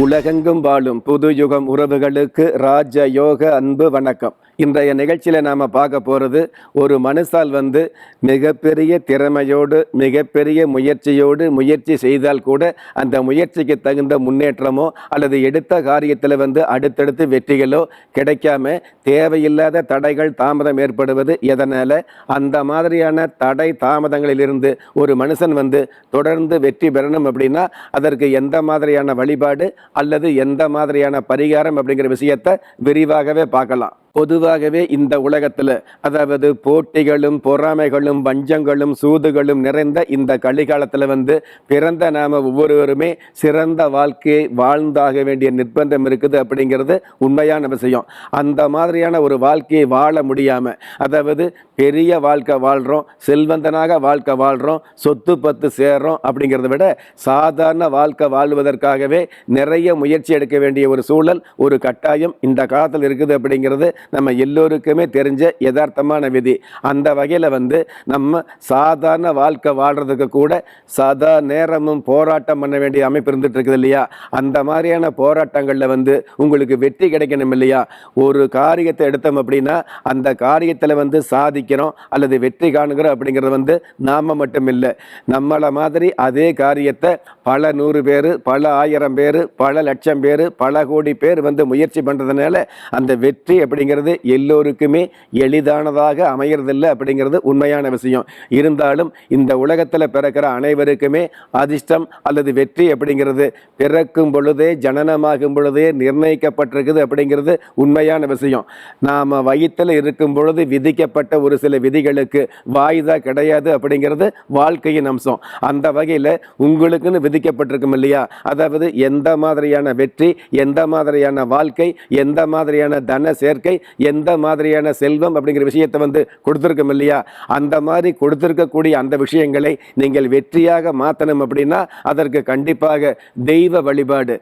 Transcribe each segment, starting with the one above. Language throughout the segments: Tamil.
உலகெங்கும் வாழும் புது யுகம் உறவுகளுக்கு ராஜ யோக அன்பு வணக்கம். இன்றைய நிகழ்ச்சியில் நாம் பார்க்க போகிறது ஒரு மனுஷால் வந்து மிகப்பெரிய திறமையோடு மிகப்பெரிய முயற்சியோடு முயற்சி செய்தால் கூட அந்த முயற்சிக்கு தகுந்த முன்னேற்றமோ அல்லது எடுத்த காரியத்தில் வந்து அடுத்தடுத்து வெற்றிகளோ கிடைக்காம தேவையில்லாத தடைகள் தாமதம் ஏற்படுவது எதனால்? அந்த மாதிரியான தடை தாமதங்களிலிருந்து ஒரு மனுஷன் வந்து தொடர்ந்து வெற்றி பெறணும் அப்படின்னா அதற்கு எந்த மாதிரியான வழிபாடு அல்லது எந்த மாதிரியான பரிகாரம் அப்படிங்கிற விஷயத்தை விரிவாகவே பார்க்கலாம். பொதுவாகவே இந்த உலகத்தில் அதாவது போட்டிகளும் பொறாமைகளும் வஞ்சங்களும் சூதுகளும் நிறைந்த இந்த கலிகாலத்தில் வந்து பிறந்த நாம் ஒவ்வொருவருமே சிறந்த வாழ்க்கையை வாழ்ந்தாக வேண்டிய நிர்பந்தம் இருக்குது அப்படிங்கிறது உண்மையான விஷயம். அந்த மாதிரியான ஒரு வாழ்க்கையை வாழ முடியாமல் அதாவது பெரிய வாழ்க்கை வாழ்கிறோம் செல்வந்தனாக வாழ்க்கை வாழ்கிறோம் சொத்து பத்து சேர்றோம் அப்படிங்கிறத விட சாதாரண வாழ்க்கை வாழ்வதற்காகவே நிறைய முயற்சி எடுக்க வேண்டிய ஒரு சூழல் ஒரு கட்டாயம் இந்த காலத்தில் இருக்குது அப்படிங்கிறது நம்ம எல்லோருக்குமே தெரிஞ்ச யதார்த்தமான விதி. அந்த வகையில் வந்து நம்ம சாதாரண வாழ்க்கை வாழ்கிறதுக்கு கூட சதா நேரமும் போராட்டம் பண்ண வேண்டிய அமைப்பு இருந்துட்டு இருக்குது இல்லையா? அந்த மாதிரியான போராட்டங்களில் வந்து உங்களுக்கு வெற்றி கிடைக்கணும் இல்லையா? ஒரு காரியத்தை எடுத்தோம் அப்படின்னா அந்த காரியத்தில் வந்து சாதிக்கிறோம் அல்லது வெற்றி காணுகிறோம் அப்படிங்கிறது வந்து நாம மட்டும் இல்லை. நம்மளை மாதிரி அதே காரியத்தை பல நூறு பேர் பல ஆயிரம் பேர் பல லட்சம் பேர் பல கோடி பேர் வந்து முயற்சி பண்ணுறதுனால அந்த வெற்றி அப்படிங்கிறது எல்லோருக்குமே எளிதானதாக அமையறதில்லை அப்படிங்கிறது உண்மையான விஷயம். இருந்தாலும் இந்த உலகத்தில் பிறக்கிற அனைவருக்குமே அதிர்ஷ்டம் அல்லது வெற்றி அப்படிங்கிறது பிறக்கும் பொழுதே ஜனனமாகும் பொழுதே நிர்ணயிக்கப்பட்டிருக்குது அப்படிங்கிறது உண்மையான விஷயம். நாம் வயிற்றில் இருக்கும் பொழுது விதிக்கப்பட்ட ஒரு சில விதிகளுக்கு வாய்தா கிடையாது அப்படிங்கிறது வாழ்க்கையின் அம்சம். அந்த வகையில் உங்களுக்குன்னு விதிக்கப்பட்டிருக்கும் இல்லையா? அதாவது எந்த மாதிரியான வெற்றி எந்த மாதிரியான வாழ்க்கை எந்த மாதிரியான தன சேர்க்கை எந்த மாதிரியான செல்வம் அப்படிங்கிற விஷயத்தை வந்து கொடுத்துருக்கோம் இல்லையா? அந்த மாதிரி கொடுத்துருக்கக்கூடிய அந்த விஷயங்களை நீங்கள் வெற்றியாக மாற்றணும் அப்படின்னா அதற்கு கண்டிப்பாக தெய்வ வழிபாடு.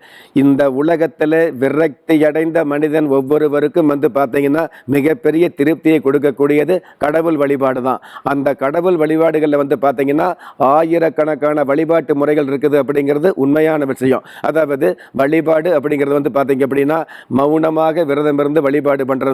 இந்த உலகத்தில் விரக்தி அடைந்த மனிதன் ஒவ்வொருவருக்கும் வந்து பார்த்தீங்கன்னா மிகப்பெரிய திருப்தியை கொடுக்கக்கூடியது கடவுள் வழிபாடு தான். அந்த கடவுள் வழிபாடுகளில் வந்து பார்த்தீங்கன்னா ஆயிரக்கணக்கான வழிபாட்டு முறைகள் இருக்குது அப்படிங்கிறது உண்மையான விஷயம். அதாவது வழிபாடு அப்படிங்கிறது வந்து பார்த்தீங்க அப்படின்னா மௌனமாக விரதம் இருந்து வழிபாடு பண்ணுறது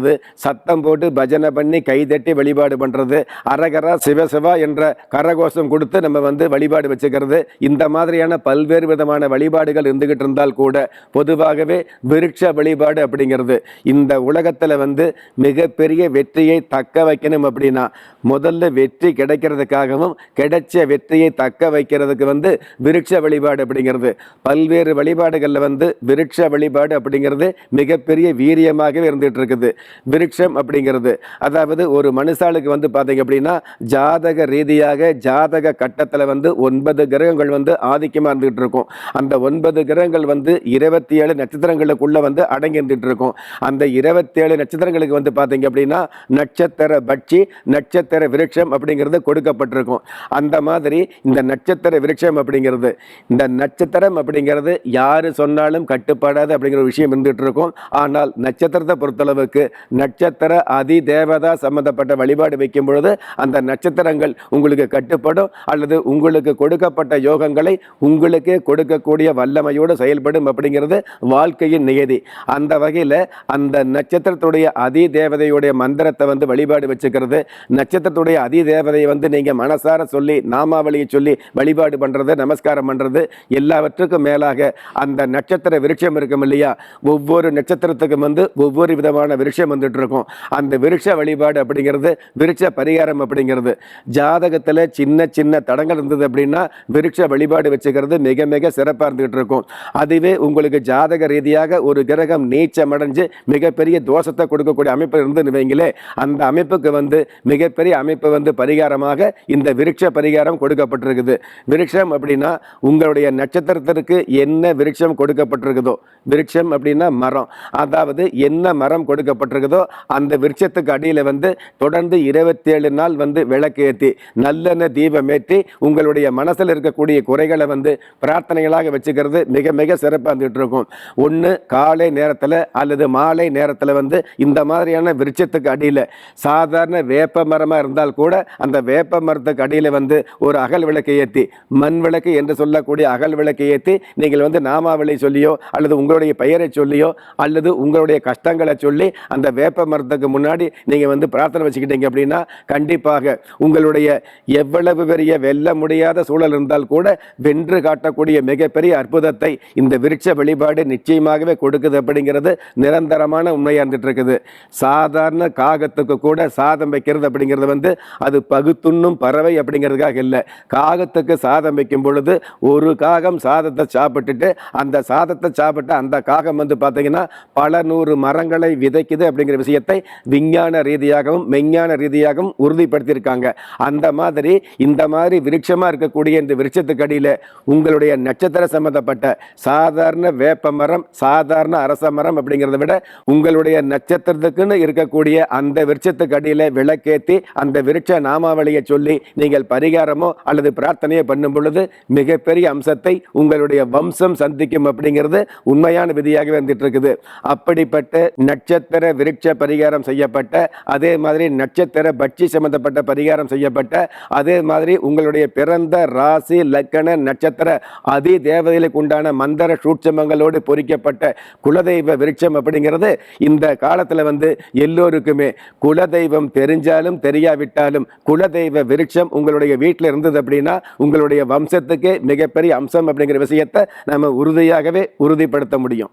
சத்தம் போட்டு பஜனை பண்ணி கைதட்டி வழிபாடு பண்ணுறது அரகரா சிவசிவா என்ற கரகோஷம் கொடுத்து நம்ம வந்து வழிபாடு வச்சுக்கிறது. இந்த மாதிரியான பல்வேறு விதமான வழிபாடுகள் இருந்துக்கிட்டு இருந்தால் கூட பொதுவாகவே விருட்ச வழிபாடு அப்படிங்கிறது. இந்த உலகத்தில் வந்து மிகப்பெரிய வெற்றியை தக்க வைக்கணும் அப்படின்னா முதல்ல வெற்றி கிடைக்கிறதுக்காகவும் கிடைச்ச வெற்றியை தக்க வைக்கிறதுக்கு வந்து விருட்ச வழிபாடு அப்படிங்கிறது. பல்வேறு வழிபாடுகளில் வந்து விருட்ச வழிபாடு அப்படிங்கிறது மிகப்பெரிய வீரியமாகவே இருந்துகிட்டு இருக்குது. விருட்சம் அப்படிங்கிறது. அதாவது ஒரு மனுஷாளுக்கு வந்து பார்த்தீங்க அப்படின்னா ஜாதக ரீதியாக ஜாதக கட்டத்தில் வந்து ஒன்பது கிரகங்கள் வந்து ஆதிக்கமாக இருந்துகிட்டு இருக்கும் அந்த ஒன்பது கிரகங்கள் வந்து இருபத்தி ஏழு நட்சத்திரங்களுக்குள்ளே வந்து அடங்கி இருந்துகிட்டு இருக்கும் அந்த இருபத்தேழு நட்சத்திரங்களுக்கு வந்து பார்த்தீங்க அப்படின்னா நட்சத்திர பட்சி நட்சத்திர விருட்சம் அப்படிங்கிறது கொடுக்கப்பட்டிருக்கும். அந்த மாதிரி இந்த நட்சத்திர விருட்சம் அப்படிங்கிறது இந்த நட்சத்திரம் அப்படிங்கிறது யார் சொன்னாலும் கட்டுப்படாது அப்படிங்கிற ஒரு விஷயம் இருந்துகிட்டு இருக்கும் ஆனால் நட்சத்திரத்தை பொறுத்தளவுக்கு நட்சத்திர அதி தேவதா சம்பந்தப்பட்ட வழிபாடு வைக்கும் பொழுது அந்த நட்சத்திரங்கள் உங்களுக்கு கட்டுப்படும் அல்லது உங்களுக்கு கொடுக்கப்பட்ட யோகங்களை உங்களுக்கே கொடுக்கக்கூடிய வல்லமையோடு செயல்படும் அப்படிங்கிறது வாழ்க்கையின் நியதி. அந்த வகையில் அந்த நட்சத்திரத்துடைய அதி தேவதையுடைய மந்திரத்தை வந்து வழிபாடு வச்சுக்கிறது. நட்சத்திரத்துடைய அதி தேவதையை வந்து நீங்கள் மனசார சொல்லி நாமாவளியை சொல்லி வழிபாடு பண்ணுறது நமஸ்காரம் பண்ணுறது எல்லாவற்றுக்கும் மேலாக அந்த நட்சத்திர விருட்சம் இருக்கும் இல்லையா? ஒவ்வொரு நட்சத்திரத்துக்கும் வந்து ஒவ்வொரு விதமான விருட்சம் வந்துட்டு இருக்கும் அந்த விருட்ச வழிபாடு அப்படிங்கிறது விருட்ச பரிகாரம் அப்படிங்கிறது. ஜாதகத்தில் சின்ன சின்ன தடங்கள் இருந்தது அப்படின்னா விருட்ச வழிபாடு வச்சுக்கிறது மிக மிக சிறப்பாக இருந்துகிட்டு இருக்கும் அதுவே உங்களுக்கு ஜாதக ரீதியாக ஒரு கிரகம் நீச்சமடைஞ்சு மிகப்பெரிய தோஷத்தை கொடுக்கக்கூடிய அமைப்பு இருந்துன்னு வைங்களே அந்த அமைப்புக்கு வந்து மிகப்பெரிய அமைப்பு வந்து பரிகாரமாக இந்த விருட்ச பரிகாரம் கொடுக்கப்பட்டிருக்குது. விருட்சம் அப்படின்னா உங்களுடைய நட்சத்திரத்திற்கு என்ன விருட்சம் கொடுக்கப்பட்டிருக்குதோ விருட்சம் அப்படின்னா மரம். அதாவது என்ன மரம் கொடுக்கப்பட்டிருக்குதோ வைக்கப்பட்டிருக்குதோ அந்த விருட்சத்துக்கு அடியில் வந்து தொடர்ந்து இருபத்தேழு நாள் வந்து விளக்கேற்றி நல்லெண்ணெய் தீபமேற்றி உங்களுடைய மனசில் இருக்கக்கூடிய குறைகளை வந்து பிரார்த்தனைகளாக வச்சுக்கிறது மிக மிக சிறப்பாக இருந்துகிட்டு இருக்கும் ஒன்று காலை நேரத்தில் அல்லது மாலை நேரத்தில் வந்து இந்த மாதிரியான விருட்சத்துக்கு அடியில் சாதாரண வேப்ப மரமாக இருந்தால் கூட அந்த வேப்ப மரத்துக்கு அடியில் வந்து ஒரு அகல் விளக்கை ஏற்றி மண் விளக்கு என்று சொல்லக்கூடிய அகல் விளக்கை ஏற்றி நீங்கள் வந்து நாமாவளி சொல்லியோ அல்லது உங்களுடைய பெயரை சொல்லியோ அல்லது உங்களுடைய கஷ்டங்களை சொல்லி அந்த வேப்ப மரத்துக்கு முன்னாடி நீங்கள் வந்து பிரார்த்தனை வச்சுக்கிட்டீங்க அப்படின்னா கண்டிப்பாக உங்களுடைய எவ்வளவு பெரிய வெல்ல முடியாத சூழல் இருந்தால் கூட வென்று காட்டக்கூடிய மிகப்பெரிய அற்புதத்தை இந்த விருட்ச வழிபாடு நிச்சயமாகவே கொடுக்குது அப்படிங்கிறது நிரந்தரமான உண்மையாக இருந்துட்டு இருக்குது சாதாரண காகத்துக்கு கூட சாதம் வைக்கிறது அப்படிங்கிறது வந்து அது பகுத்துண்ணும் பறவை அப்படிங்கிறதுக்காக இல்லை. காகத்துக்கு சாதம் வைக்கும் பொழுது ஒரு காகம் சாதத்தை சாப்பிட்டுட்டு அந்த சாதத்தை சாப்பிட்டு அந்த காகம் வந்து பார்த்தீங்கன்னா பல நூறு மரங்களை விதைக்குது அப்படிங்கிற விஷயத்தை விஞ்ஞான ரீதியாகவும் மெஞ்ஞான ரீதியாகவும் உறுதிப்படுத்தியிருக்காங்க. அந்த மாதிரி இந்த மாதிரி விருட்சமாக இருக்கக்கூடிய இந்த விருட்சத்துக்கு அடியில் உங்களுடைய நட்சத்திர சம்பந்தப்பட்ட சாதாரண வேப்ப மரம் சாதாரண அரச மரம் அப்படிங்கிறத விட உங்களுடைய நட்சத்திரத்துக்குன்னு இருக்கக்கூடிய அந்த விருட்சத்துக்கு அடியில் விளக்கேற்றி அந்த விருட்ச நாமாவளியை சொல்லி நீங்கள் பரிகாரமோ அல்லது பிரார்த்தனையோ பண்ணும் பொழுது மிகப்பெரிய அம்சத்தை உங்களுடைய வம்சம் சந்திக்கும் அப்படிங்கிறது உண்மையான விதியாகவே வந்துட்டு இருக்குது. அப்படிப்பட்ட நட்சத்திர விருட்ச பரிகாரம் செய்யப்பட்ட அதே மாதிரி நட்சத்திர பட்சி சம்பந்தப்பட்ட பரிகாரம் செய்யப்பட்ட அதே மாதிரி உங்களுடைய பிறந்த ராசி லக்கண நட்சத்திர அதி தேவதைகளுக்கு உண்டான மந்திர சூட்சமங்களோடு பொறிக்கப்பட்ட குலதெய்வ விருட்சம் அப்படிங்கிறது இந்த காலத்தில் வந்து எல்லோருக்குமே. குலதெய்வம் தெரிஞ்சாலும் தெரியாவிட்டாலும் குலதெய்வ விருட்சம் உங்களுடைய வீட்டில் இருந்தது அப்படின்னா உங்களுடைய வம்சத்துக்கு மிகப்பெரிய அம்சம் அப்படிங்கிற விஷயத்தை நம்ம உறுதியாகவே உறுதிப்படுத்த முடியும்.